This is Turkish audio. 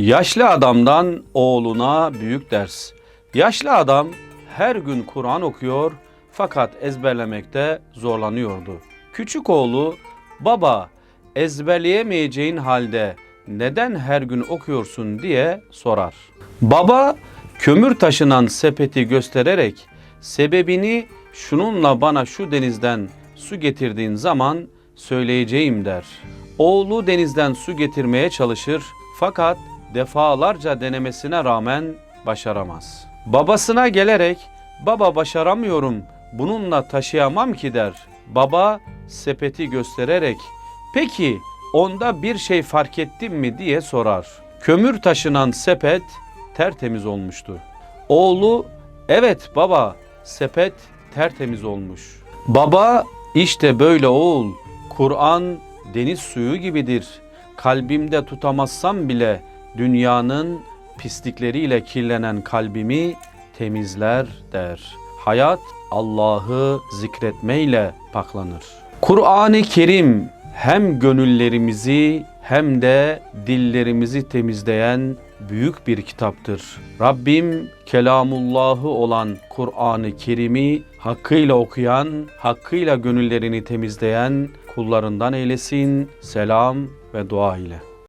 Yaşlı adamdan oğluna büyük ders. Yaşlı adam her gün Kur'an okuyor fakat ezberlemekte zorlanıyordu. Küçük oğlu baba ezberleyemeyeceğin halde neden her gün okuyorsun diye sorar. Baba kömür taşınan sepeti göstererek sebebini şununla bana şu denizden su getirdiğin zaman söyleyeceğim der. Oğlu denizden su getirmeye çalışır fakat defalarca denemesine rağmen başaramaz. Babasına gelerek baba başaramıyorum bununla taşıyamam ki der. Baba sepeti göstererek peki onda bir şey fark ettin mi diye sorar. Kömür taşınan sepet tertemiz olmuştu. Oğlu evet baba sepet tertemiz olmuş. Baba işte böyle oğul Kur'an deniz suyu gibidir. Kalbimde tutamazsam bile dünyanın pislikleriyle kirlenen kalbimi temizler der. Hayat Allah'ı zikretmeyle paklanır. Kur'an-ı Kerim hem gönüllerimizi hem de dillerimizi temizleyen büyük bir kitaptır. Rabbim kelamullahı olan Kur'an-ı Kerim'i hakkıyla okuyan, hakkıyla gönüllerini temizleyen kullarından eylesin. Selam ve dua ile.